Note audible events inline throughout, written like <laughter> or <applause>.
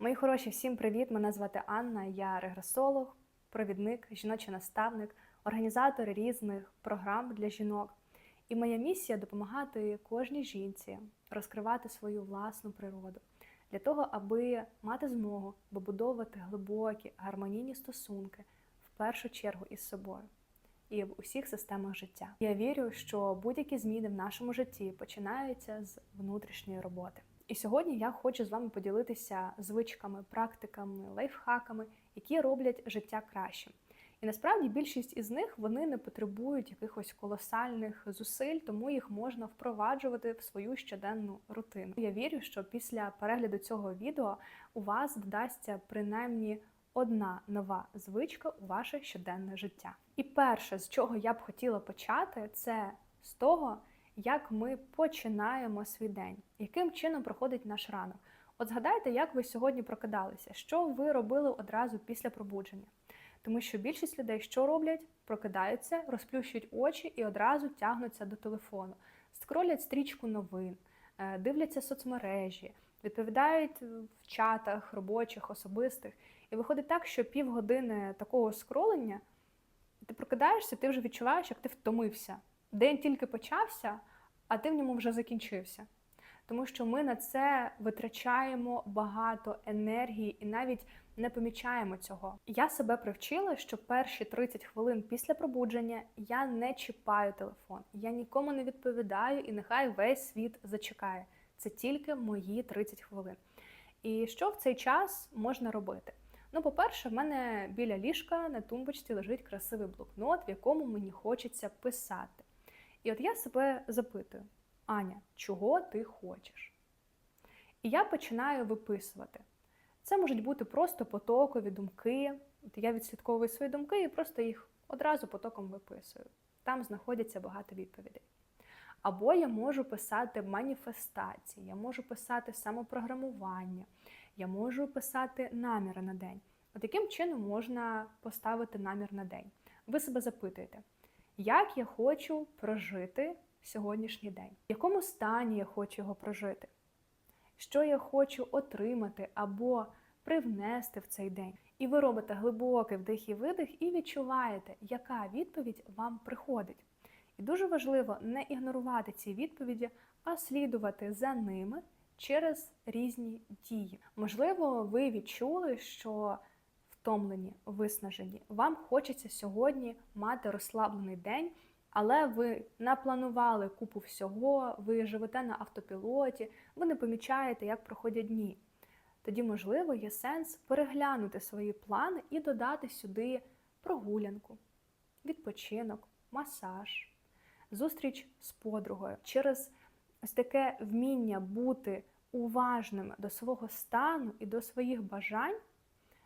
Мої хороші, всім привіт! Мене звати Анна, я регресолог, провідник, жіночий наставник, організатор різних програм для жінок. І моя місія допомагати кожній жінці розкривати свою власну природу для того, аби мати змогу вибудовувати глибокі гармонійні стосунки в першу чергу із собою і в усіх системах життя. Я вірю, що будь-які зміни в нашому житті починаються з внутрішньої роботи. І сьогодні я хочу з вами поділитися звичками, практиками, лайфхаками, які роблять життя кращим. І насправді більшість із них вони не потребують якихось колосальних зусиль, тому їх можна впроваджувати в свою щоденну рутину. Я вірю, що після перегляду цього відео у вас додасться принаймні одна нова звичка у ваше щоденне життя. І перше, з чого я б хотіла почати, це з того, як ми починаємо свій день, яким чином проходить наш ранок. От згадайте, як ви сьогодні прокидалися, що ви робили одразу після пробудження. Тому що більшість людей, що роблять, прокидаються, розплющують очі і одразу тягнуться до телефону, скролять стрічку новин, е, дивляться соцмережі, відповідають в чатах робочих, особистих. І виходить так, що півгодини такого скролення, ти прокидаєшся, ти вже відчуваєш, як ти втомився. День тільки почався, а ти в ньому вже закінчився. Тому що ми на це витрачаємо багато енергії і навіть не помічаємо цього. Я себе привчила, що перші 30 хвилин після пробудження я не чіпаю телефон, я нікому не відповідаю, і нехай весь світ зачекає. Це тільки мої 30 хвилин. І що в цей час можна робити? Ну, по-перше, в мене біля ліжка на тумбочці лежить красивий блокнот, в якому мені хочеться писати. І от я себе запитую: Аня, чого ти хочеш? І я починаю виписувати. Це можуть бути просто потокові думки. От я відслідковую свої думки і просто їх одразу потоком виписую. Там знаходяться багато відповідей. Або я можу писати маніфестації, я можу писати самопрограмування, я можу писати наміри на день. От яким чином можна поставити намір на день? Ви себе запитуєте, як я хочу прожити сьогоднішній день, в якому стані я хочу його прожити, що я хочу отримати або привнести в цей день. І ви робите глибокий вдих і видих, і відчуваєте, яка відповідь вам приходить. І дуже важливо не ігнорувати ці відповіді, а слідувати за ними через різні дії. Можливо, ви відчули, що втомлені, виснажені. Вам хочеться сьогодні мати розслаблений день, але ви напланували купу всього, ви живете на автопілоті, ви не помічаєте, як проходять дні. Тоді, можливо, є сенс переглянути свої плани і додати сюди прогулянку, відпочинок, масаж, зустріч з подругою через ось таке вміння бути уважними до свого стану і до своїх бажань,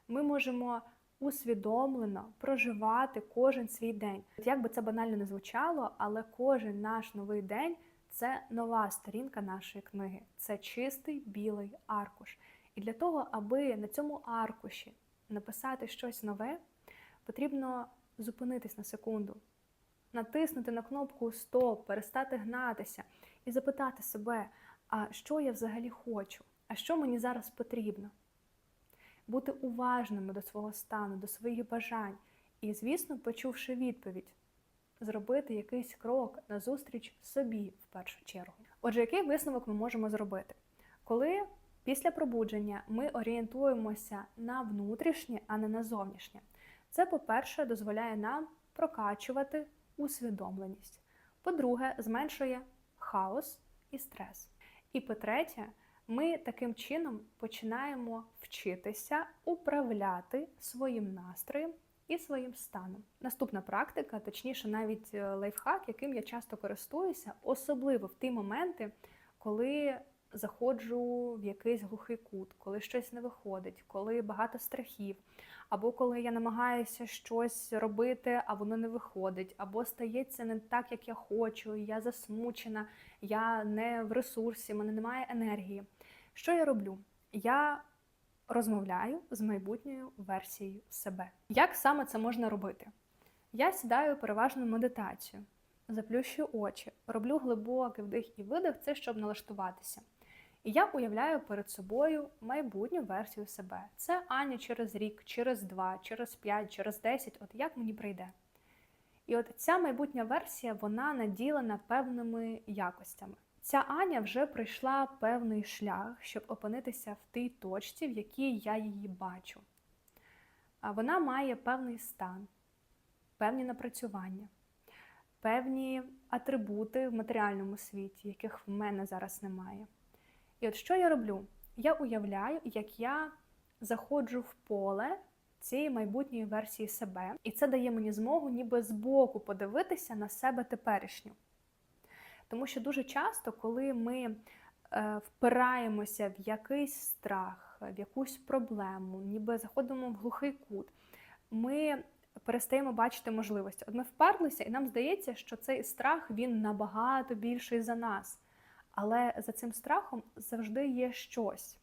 ми можемо усвідомлено проживати кожен свій день. Як би це банально не звучало, але кожен наш новий день це нова сторінка нашої книги, це чистий білий аркуш. І для того, аби на цьому аркуші написати щось нове, потрібно зупинитись на секунду, натиснути на кнопку Стоп, перестати гнатися і запитати себе, а що я взагалі хочу, а що мені зараз потрібно. Бути уважними до свого стану, до своїх бажань. І, звісно, почувши відповідь, зробити якийсь крок назустріч собі в першу чергу. Отже, який висновок ми можемо зробити? Коли після пробудження ми орієнтуємося на внутрішнє, а не на зовнішнє, це, по-перше, дозволяє нам прокачувати усвідомленість. По-друге, зменшує хаос і стрес. І по-третє, ми таким чином починаємо вчитися управляти своїм настроєм і своїм станом. Наступна практика, точніше, навіть е, лайфхак, яким я часто користуюся, особливо в ті моменти, коли заходжу в якийсь глухий кут, коли щось не виходить, коли багато страхів, або коли я намагаюся щось робити, а воно не виходить, або стається не так, як я хочу, я засмучена, я не в ресурсі, в мене немає енергії. Що я роблю? Я розмовляю з майбутньою версією себе. Як саме це можна робити? Я сідаю переважно в медитацію, заплющую очі, роблю глибокий вдих і видих, це щоб налаштуватися. І я уявляю перед собою майбутню версію себе. Це Аня через рік, через два, через п'ять, через десять, от як мені прийде. І от ця майбутня версія вона наділена певними якостями. Ця Аня вже пройшла певний шлях, щоб опинитися в тій точці, в якій я її бачу. Вона має певний стан, певні напрацювання, певні атрибути в матеріальному світі, яких в мене зараз немає. І от що я роблю? Я уявляю, як я заходжу в поле цієї майбутньої версії себе, і це дає мені змогу ніби збоку подивитися на себе теперішню. Тому що дуже часто, коли ми е, впираємося в якийсь страх, в якусь проблему, ніби заходимо в глухий кут, ми перестаємо бачити можливості. От ми вперлися, і нам здається, що цей страх він набагато більший за нас. Але за цим страхом завжди є щось.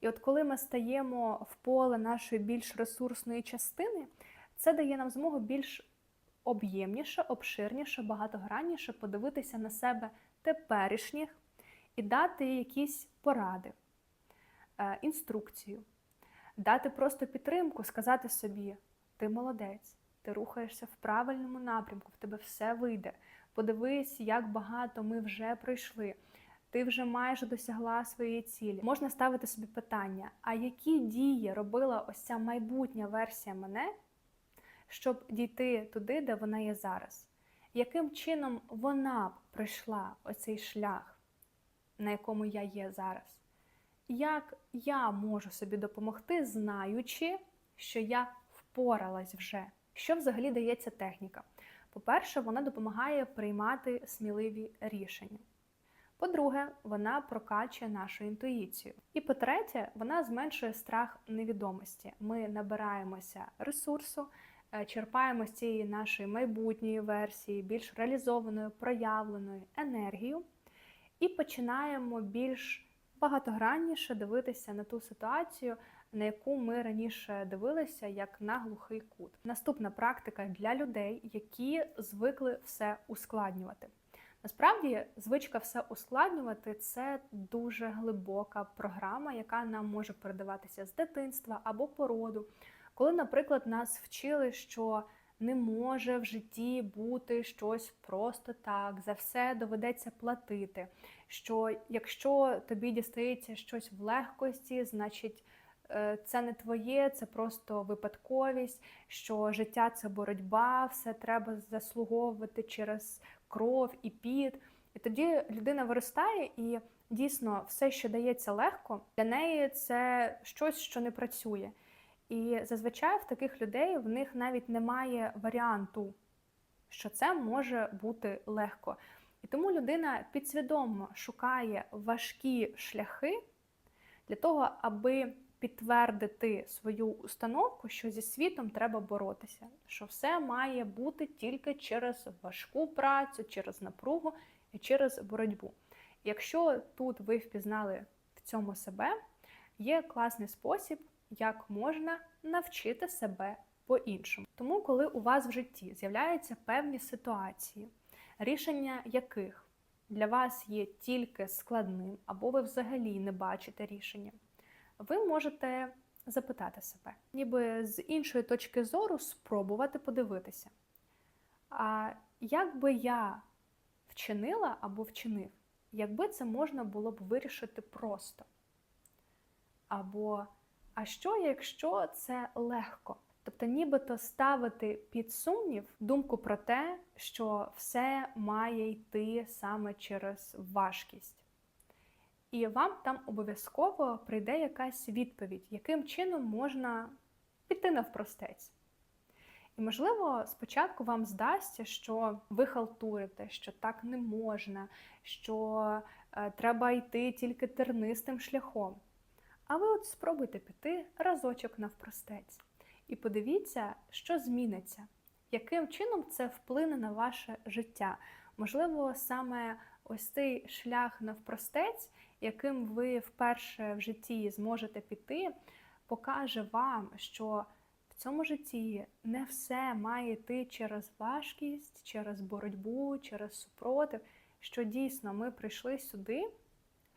І от коли ми стаємо в поле нашої більш ресурсної частини, це дає нам змогу більш об'ємніше, обширніше, багатогранніше подивитися на себе теперішніх і дати якісь поради, е, інструкцію, дати просто підтримку, сказати собі: ти молодець, ти рухаєшся в правильному напрямку, в тебе все вийде. Подивись, як багато ми вже пройшли. Ти вже майже досягла своєї цілі. Можна ставити собі питання: а які дії робила ось ця майбутня версія мене, щоб дійти туди, де вона є зараз? Яким чином вона б пройшла оцей шлях, на якому я є зараз? Як я можу собі допомогти, знаючи, що я впоралась вже? Що взагалі дається техніка? По-перше, вона допомагає приймати сміливі рішення. По-друге, вона прокачує нашу інтуїцію. І по-третє, вона зменшує страх невідомості. Ми набираємося ресурсу, черпаємо з цієї нашої майбутньої версії, більш реалізованою, проявленою енергію, і починаємо більш багатогранніше дивитися на ту ситуацію, на яку ми раніше дивилися, як на глухий кут. Наступна практика для людей, які звикли все ускладнювати. Насправді, звичка все ускладнювати це дуже глибока програма, яка нам може передаватися з дитинства або породу. Коли, наприклад, нас вчили, що не може в житті бути щось просто так, за все доведеться платити. Що якщо тобі дістається щось в легкості, значить е, це не твоє, це просто випадковість, що життя це боротьба, все треба заслуговувати через кров і піт. І тоді людина виростає і дійсно все, що дається легко, для неї це щось, що не працює. І зазвичай в таких людей в них навіть немає варіанту, що це може бути легко. І тому людина підсвідомо шукає важкі шляхи для того, аби підтвердити свою установку, що зі світом треба боротися, що все має бути тільки через важку працю, через напругу і через боротьбу. Якщо тут ви впізнали в цьому себе, є класний спосіб, як можна навчити себе по-іншому. Тому, коли у вас в житті з'являються певні ситуації, рішення яких для вас є тільки складним, або ви взагалі не бачите рішення, ви можете запитати себе, ніби з іншої точки зору спробувати подивитися. А як би я вчинила або вчинив, якби це можна було б вирішити просто? Або а що, якщо це легко? Тобто, нібито ставити під сумнів думку про те, що все має йти саме через важкість. І вам там обов'язково прийде якась відповідь, яким чином можна піти навпростець. І, можливо, спочатку вам здасться, що ви халтурите, що так не можна, що е, треба йти тільки тернистим шляхом. А ви от спробуйте піти разочок навпростець. І подивіться, що зміниться, яким чином це вплине на ваше життя. Можливо, саме ось цей шлях навпростець, яким ви вперше в житті зможете піти, покаже вам, що в цьому житті не все має йти через важкість, через боротьбу, через супротив, що дійсно ми прийшли сюди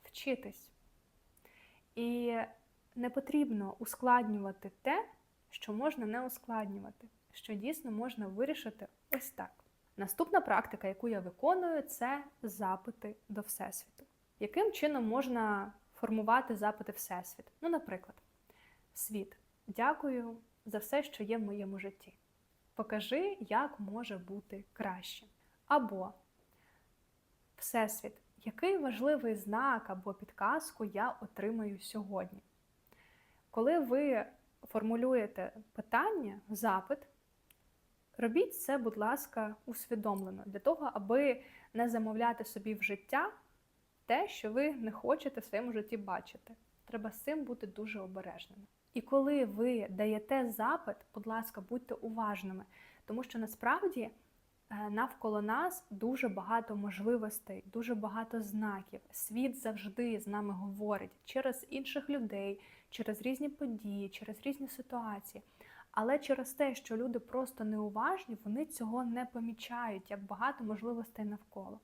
вчитись. І не потрібно ускладнювати те, що можна не ускладнювати, що дійсно можна вирішити ось так. Наступна практика, яку я виконую, це запити до Всесвіту. Яким чином можна формувати запити Всесвіт? Ну, наприклад, світ, дякую за все, що є в моєму житті. Покажи, як може бути краще. Або Всесвіт, який важливий знак або підказку я отримаю сьогодні. Коли ви формулюєте питання, запит, робіть це, будь ласка, усвідомлено, для того, аби не замовляти собі в життя те, що ви не хочете в своєму житті бачити. Треба з цим бути дуже обережними. І коли ви даєте запит, будь ласка, будьте уважними, тому що насправді навколо нас дуже багато можливостей, дуже багато знаків. Світ завжди з нами говорить через інших людей, через різні події, через різні ситуації. Але через те, що люди просто неуважні, вони цього не помічають, як багато можливостей навколо.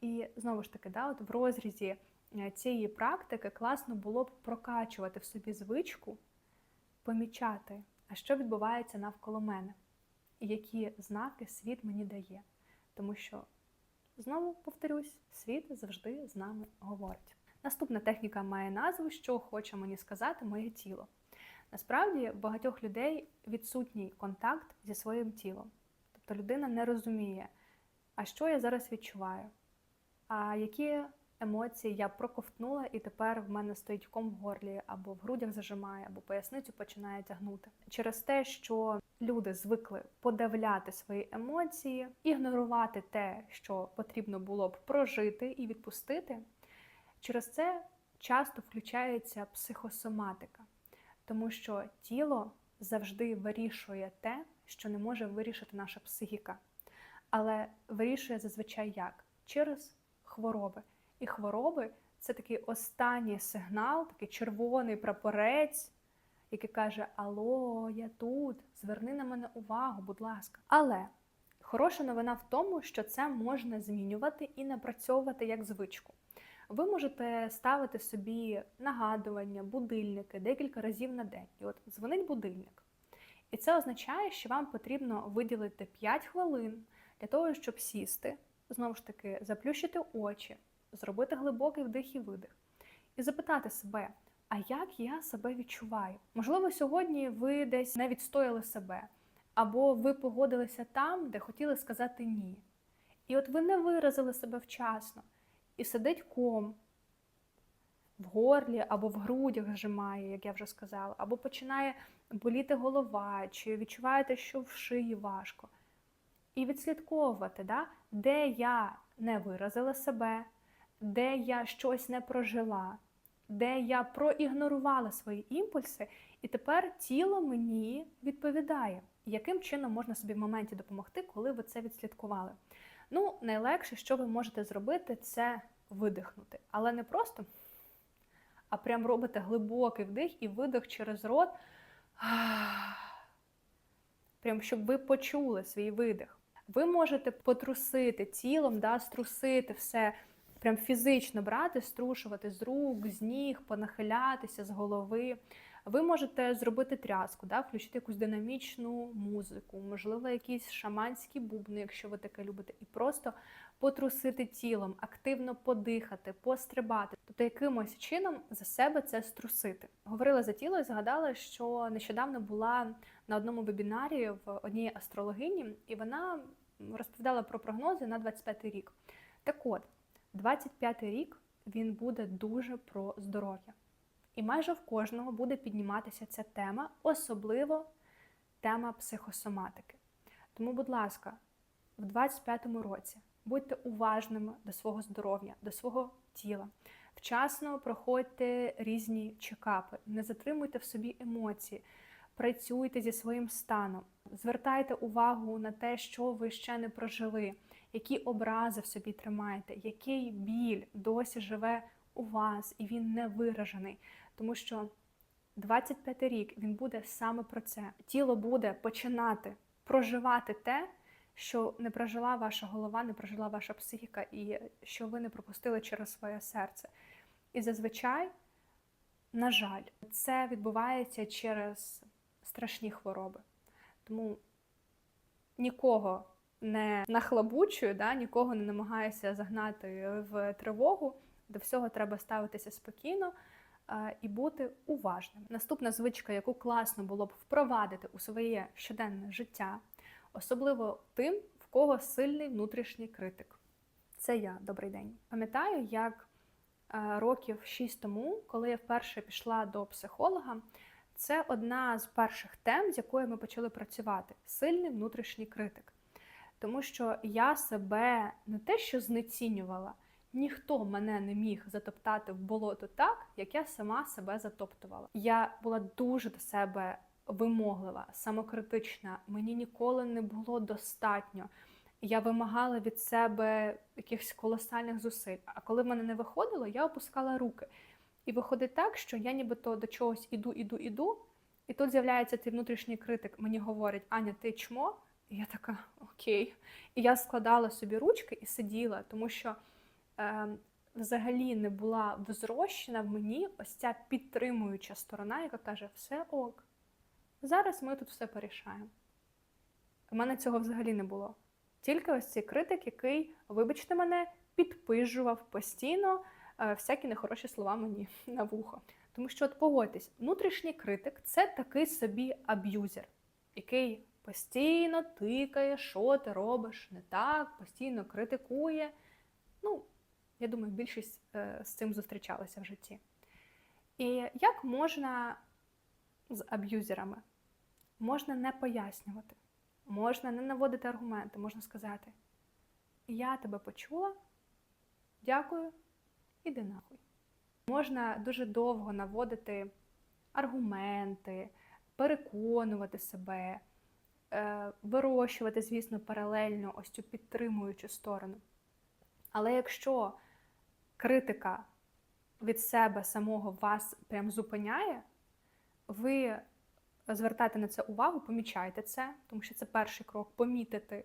І знову ж таки, да, от в розрізі е, цієї практики класно було б прокачувати в собі звичку, помічати, а що відбувається навколо мене, які знаки світ мені дає. Тому що, знову повторюсь, світ завжди з нами говорить. Наступна техніка має назву, що хоче мені сказати моє тіло. Насправді, в багатьох людей відсутній контакт зі своїм тілом. Тобто людина не розуміє, а що я зараз відчуваю, а які емоції я проковтнула, і тепер в мене стоїть ком в горлі, або в грудях зажимає, або поясницю починає тягнути. Через те, що люди звикли подавляти свої емоції, ігнорувати те, що потрібно було б прожити і відпустити, через це часто включається психосоматика, тому що тіло завжди вирішує те, що не може вирішити наша психіка. Але вирішує зазвичай як? Через хвороби. І хвороби це такий останній сигнал, такий червоний прапорець, який каже: Алло, я тут, зверни на мене увагу, будь ласка. Але хороша новина в тому, що це можна змінювати і напрацьовувати як звичку. Ви можете ставити собі нагадування, будильники декілька разів на день. І от дзвонить будильник. І це означає, що вам потрібно виділити 5 хвилин для того, щоб сісти, знову ж таки, заплющити очі, зробити глибокий вдих і видих, і запитати себе, а як я себе відчуваю? Можливо, сьогодні ви десь не відстояли себе, або ви погодилися там, де хотіли сказати ні. І от ви не виразили себе вчасно, і сидить ком в горлі або в грудях зжимає, як я вже сказала, або починає боліти голова, чи відчуваєте, що в шиї важко. І відслідковувати, да, де я не виразила себе, де я щось не прожила, де я проігнорувала свої імпульси, і тепер тіло мені відповідає, яким чином можна собі в моменті допомогти, коли ви це відслідкували. Ну, найлегше, що ви можете зробити, це видихнути. Але не просто, а прям робите глибокий вдих і видих через рот. Прям щоб ви почули свій видих. Ви можете потрусити тілом, да, струсити все, прям фізично брати, струшувати з рук, з ніг, понахилятися з голови. Ви можете зробити тряску, да, включити якусь динамічну музику, можливо, якісь шаманські бубни, якщо ви таке любите, і просто потрусити тілом, активно подихати, пострибати, тобто якимось чином за себе це струсити. Говорила за тіло і згадала, що нещодавно була на одному вебінарі в одній астрологині, і вона розповідала про прогнози на 25 рік. Так от, 25 рік він буде дуже про здоров'я. І майже в кожного буде підніматися ця тема, особливо тема психосоматики. Тому, будь ласка, в 25-му році будьте уважними до свого здоров'я, до свого тіла. Вчасно проходьте різні чекапи, не затримуйте в собі емоції, працюйте зі своїм станом, звертайте увагу на те, що ви ще не прожили, які образи в собі тримаєте, який біль досі живе у вас, і він не виражений. Тому що 25 рік він буде саме про це. Тіло буде починати проживати те, що не прожила ваша голова, не прожила ваша психіка, і що ви не пропустили через своє серце. І зазвичай На жаль, це відбувається через страшні хвороби. Тому нікого не нахлабучую, да, нікого не намагаюся загнати в тривогу. До всього треба ставитися спокійно е, і бути уважним. Наступна звичка, яку класно було б впровадити у своє щоденне життя, особливо тим, в кого сильний внутрішній критик. Це я, добрий день. Пам'ятаю, як е, років шість тому, коли я вперше пішла до психолога, це одна з перших тем, з якою ми почали працювати сильний внутрішній критик. Тому що я себе не те, що знецінювала, ніхто мене не міг затоптати в болото так, як я сама себе затоптувала. Я була дуже до себе вимоглива, самокритична. Мені ніколи не було достатньо. Я вимагала від себе якихось колосальних зусиль. А коли в мене не виходило, я опускала руки. І виходить так, що я нібито до чогось іду, іду, іду. І тут з'являється цей внутрішній критик. Мені говорить, Аня, ти чмо? І я така, окей. І я складала собі ручки і сиділа, тому що е, взагалі не була взрощена в мені ось ця підтримуюча сторона, яка каже, все ок. Зараз ми тут все порішаємо. У мене цього взагалі не було. Тільки ось цей критик, який, вибачте мене, підпижував постійно е, всякі нехороші слова мені <laughs> на вухо. Тому що, от погодьтесь, внутрішній критик це такий собі аб'юзер, який постійно тикає, що ти робиш не так, постійно критикує. Ну, я думаю, більшість е, з цим зустрічалася в житті. І як можна з аб'юзерами? Можна не пояснювати, можна не наводити аргументи, можна сказати: Я тебе почула, дякую, іди нахуй. Можна дуже довго наводити аргументи, переконувати себе, вирощувати, звісно, паралельно ось цю підтримуючу сторону. Але якщо критика від себе самого вас прям зупиняє, ви звертайте на це увагу, помічайте це, тому що це перший крок помітити.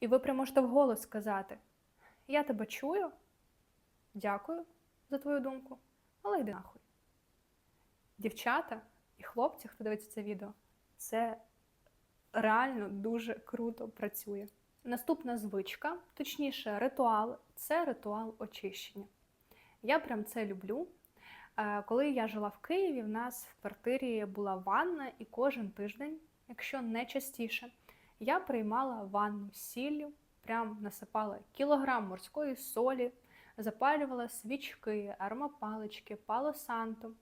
І ви прям можете вголос сказати: Я тебе чую, дякую за твою думку, але йди нахуй. Дівчата і хлопці, хто дивиться це відео, це реально дуже круто працює. Наступна звичка, точніше, ритуал це ритуал очищення. Я прям це люблю. Е, Коли я жила в Києві, в нас в квартирі була ванна, і кожен тиждень, якщо не частіше, я приймала ванну сіллю, прям насипала кілограм морської солі, запалювала свічки, аромапалички, пало санто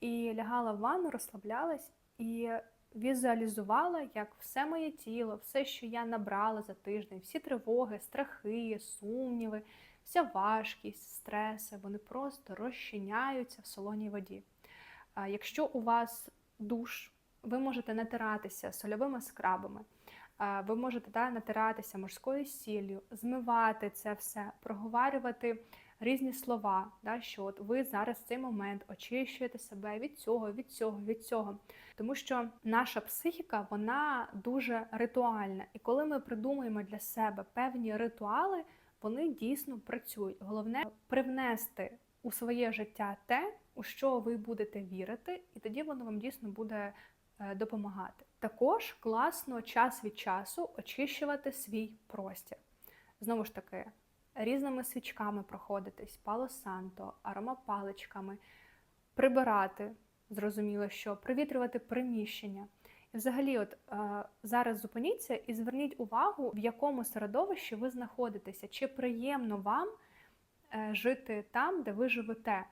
і лягала в ванну, розслаблялась і візуалізувала, як все моє тіло, все, що я набрала за тиждень, всі тривоги, страхи, сумніви, вся важкість, стреси, вони просто розчиняються в солоній воді. Якщо у вас душ, ви можете натиратися сольовими скрабами, ви можете да, натиратися морською сіллю, змивати це все, проговорювати різні слова, да, що от ви зараз в цей момент очищуєте себе від цього, від цього, від цього. Тому що наша психіка вона дуже ритуальна. І коли ми придумуємо для себе певні ритуали, вони дійсно працюють. Головне привнести у своє життя те, у що ви будете вірити, і тоді воно вам дійсно буде е, допомагати. Також класно час від часу очищувати свій простір. Знову ж таки, різними свічками проходитись, пало санто, аромапаличками, прибирати, зрозуміло, що привітрювати приміщення. І взагалі, от е, зараз зупиніться і зверніть увагу, в якому середовищі ви знаходитеся, чи приємно вам е, жити там, де ви живете.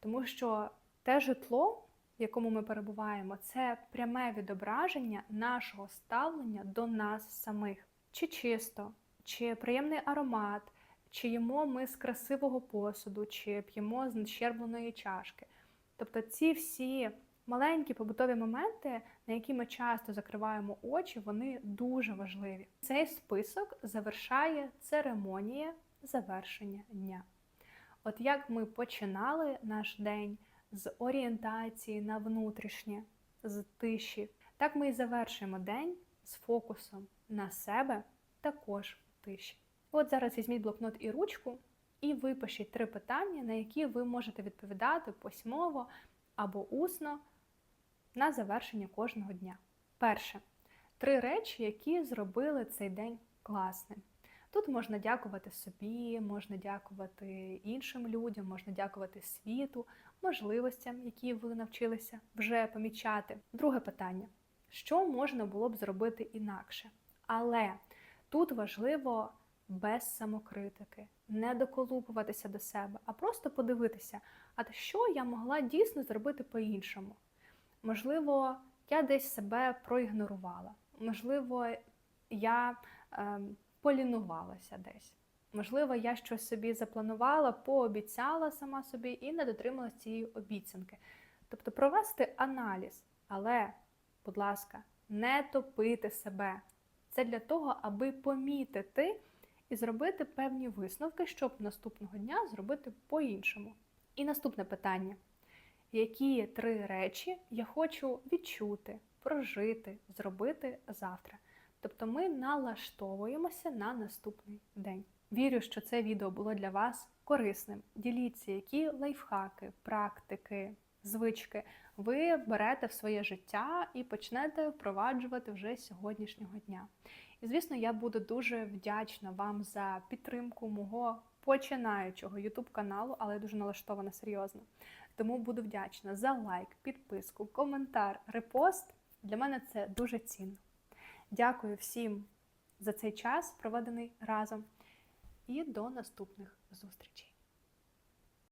Тому що те житло, в якому ми перебуваємо, це пряме відображення нашого ставлення до нас самих. Чи чисто, чи приємний аромат, чи їмо ми з красивого посуду, чи п'ємо з нещербленої чашки. Тобто ці всі маленькі побутові моменти, на які ми часто закриваємо очі, вони дуже важливі. Цей список завершає церемонія завершення дня. От як ми починали наш день з орієнтації на внутрішнє, з тиші, так ми і завершуємо день з фокусом на себе також в тиші. От зараз візьміть блокнот і ручку і випишіть три питання, на які ви можете відповідати письмово або усно на завершення кожного дня. Перше три речі, які зробили цей день класним. Тут можна дякувати собі, можна дякувати іншим людям, можна дякувати світу, можливостям, які ви навчилися вже помічати. Друге питання: що можна було б зробити інакше? Але тут важливо без самокритики, не доколупуватися до себе, а просто подивитися, а що я могла дійсно зробити по-іншому. Можливо, я десь себе проігнорувала, можливо, я е, полінувалася десь. Можливо, я щось собі запланувала, пообіцяла сама собі і не дотрималась цієї обіцянки. Тобто провести аналіз, але, будь ласка, не топити себе. Це для того, аби помітити і зробити певні висновки, щоб наступного дня зробити по-іншому. І наступне питання: які три речі я хочу відчути, прожити, зробити завтра? Тобто ми налаштовуємося на наступний день. Вірю, що це відео було для вас корисним. Діліться, які лайфхаки, практики, звички ви берете в своє життя і почнете впроваджувати вже з сьогоднішнього дня. І, звісно, я буду дуже вдячна вам за підтримку мого починаючого YouTube каналу, але я дуже налаштована серйозно. Тому буду вдячна за лайк, підписку, коментар, репост. Для мене це дуже цінно. Дякую всім за цей час, проведений разом, і до наступних зустрічей.